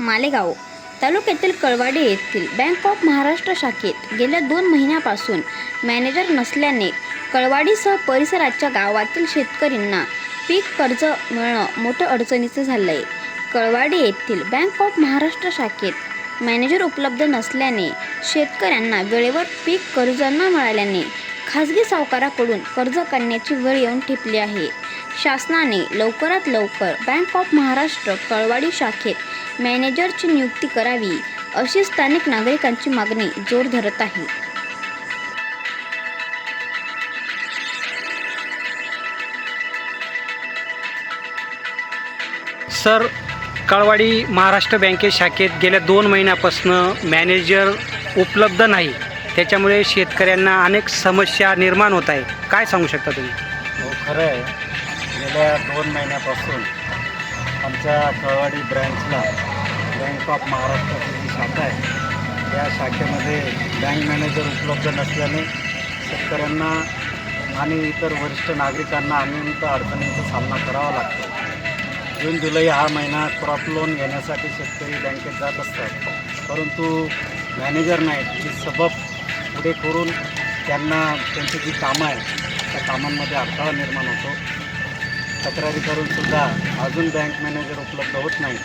मालेगाव तालुक्यातील कळवाडी येथील bank of Maharashtra शाखेत गेल्या दोन महिन्यापासून मॅनेजर नसल्याने कळवाडीसह परिसराच्या गावातील शेतकऱ्यांना पीक कर्ज मिळणं मोठं अडचणीचं झालं आहे कळवाडी येथील बँक ऑफ महाराष्ट्र शाखेत मॅनेजर उपलब्ध नसल्याने शेतकऱ्यांना वेळेवर पीक कर्ज न मिळाल्याने खाजगी सावकाराकडून कर्ज काढण्याची वेळ येऊन ठेपली आहे. शासनाने लवकरात लवकर बँक ऑफ महाराष्ट्र कळवाडी शाखेत मॅनेजरची नियुक्ती करावी अशी स्थानिक नागरिकांची मागणी जोर धरत आहे. सर कळवाडी महाराष्ट्र बँके शाखेत गेल्या दोन महिन्यापासून मॅनेजर उपलब्ध नाही. त्याच्यामुळे शेतकऱ्यांना अनेक समस्या निर्माण होत आहे. काय सांगू शकता तुम्ही? हो खरं आहे. गेल्या दोन महिन्यापासून आमच्या कळवाडी ब्रँचला बँक ऑफ महाराष्ट्राची जी शाखा आहे या शाखेमध्ये बँक मॅनेजर उपलब्ध नसल्याने शेतकऱ्यांना आणि इतर वरिष्ठ नागरिकांना अनेक अडचणींचा सामना करावा लागतो. जून जुलै हा महिना क्रॉप लोन घेण्यासाठी शेतकरी बँकेत जात असतात. परंतु मॅनेजर नाहीत ही सबब पुढे करून त्यांना त्यांची जी कामं आहेत त्या कामांमध्ये अडथळा निर्माण होतो. तक्रारी करूनसुद्धा अजून बँक मॅनेजर उपलब्ध होत नाही.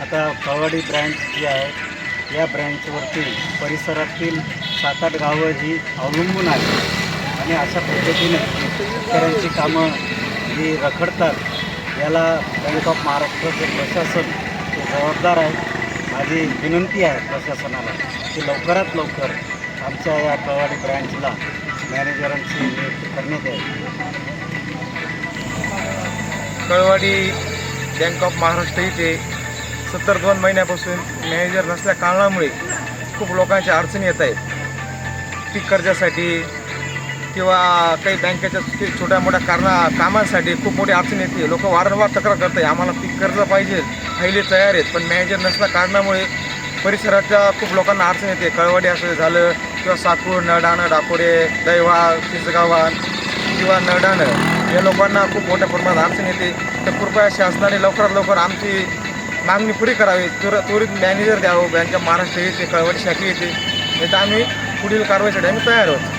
आता कळवाडी ब्रँच जी आहे या ब्रँचवरती परिसरातील सात आठ गावं ही अवलंबून आहेत. आणि अशा पद्धतीने शेतकऱ्यांची कामं जी रखडतात याला बँक ऑफ महाराष्ट्रचे प्रशासन हे जबाबदार आहे. माझी विनंती आहे प्रशासनाला की लवकरात लवकर आमच्या या कळवाडी ब्रँचला मॅनेजरांची नियुक्ती करण्यात आहे कळवाडी बँक ऑफ महाराष्ट्र इथे सत्तर दोन महिन्यापासून मॅनेजर नसल्या कारणामुळे खूप लोकांच्या अडचणी येत आहेत. पीक कर्जासाठी किंवा काही बँकेच्या छोट्या मोठ्या कारणा कामांसाठी खूप मोठी अडचण येते. लोक वारंवार तक्रार करत आहे आम्हाला पीक कर्ज पाहिजे पहिले तयार आहेत पण मॅनेजर नसल्या कारणामुळे परिसराच्या खूप लोकांना अडचण येते. कळवडे असं झालं किंवा साकूर नळडाणं डाकोरे दैवा किसगावान किंवा नळडाणं या लोकांना खूप मोठ्या प्रमाणात अडचण येते. तर कृपया शासनाने लवकरात लवकर आमची मागणी पुरी करावी. तुर त्वरित मॅनेजर द्यावं. बँक महाराष्ट्र येते कळवडी शाखी येते. नाही तर आम्ही पुढील कारवाईसाठी आम्ही तयार आहोत.